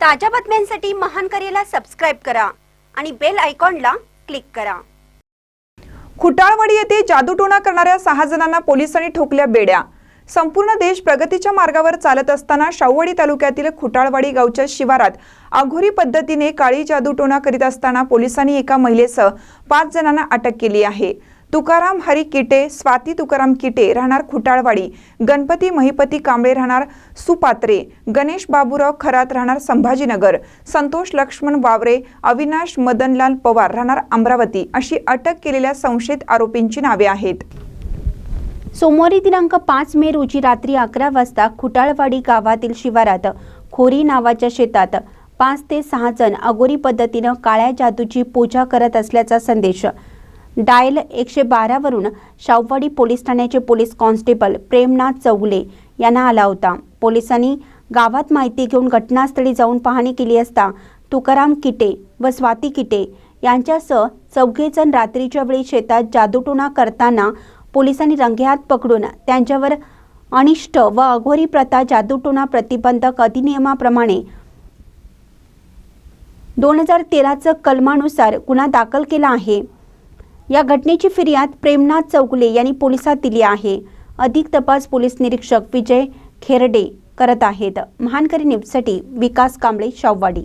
ताज्या बातम्यांसाठी महान करेला सबस्क्राईब करा आणि बेल आयकॉनला क्लिक करा. खुटाळवाडी येथे जादूटोणा करणाऱ्या सहा जणांना पोलिसांनी ठोकल्या बेड्या. संपूर्ण देश प्रगतीच्या मार्गावर चालत असताना शाहूवाडी तालुक्यातील खुटाळवाडी गावच्या शिवारात अघोरी पद्धतीने काळी जादूटोणा करीत असताना पोलिसांनी एका महिलेसह पाच जणांना अटक केली आहे. तुकाराम हरी किटे स्वाती तुकाराम किटे राहणार खुटाळवाडी गणपती महिपती कांबळे राहणार सुपात्रे गणेश बाबूराव खरात राहणार संभाजीनगर संतोष लक्ष्मण वावरे अविनाश मदनलाल पवार राहणार अमरावती अशी अटक केलेल्या संशयित आरोपींची नावे आहेत. सोमवारी दिनांक पाच मे रोजी रात्री अकरा वाजता खुटाळवाडी गावातील शिवारात खोरी नावाच्या शेतात पाच ते सहा जण अगोरी पद्धतीनं काळ्या जादूची पूजा करत असल्याचा संदेश डायल एकशे बारावरून शाववाडी पोलीस ठाण्याचे पोलीस कॉन्स्टेबल प्रेमनाथ चौगुले यांना आला होता. पोलिसांनी गावात माहिती घेऊन घटनास्थळी जाऊन पाहणी केली असता तुकाराम किटे व स्वाती किटे यांच्यासह चौघेजण रात्रीच्या वेळी शेतात जादूटोणा करताना पोलिसांनी रंगेहात पकडून त्यांच्यावर अनिष्ट व अघोरी प्रथा जादूटोणा प्रतिबंधक अधिनियमाप्रमाणे दोन हजार तेराचं कलमानुसार गुन्हा दाखल केला आहे. या घटनेची फिर्याद प्रेमनाथ चौगुले यांनी पोलिसात दिली आहे. अधिक तपास पोलीस निरीक्षक विजय खेरडे करत आहेत. महानकरी न्यूजसाठी विकास कांबळे शाववाडी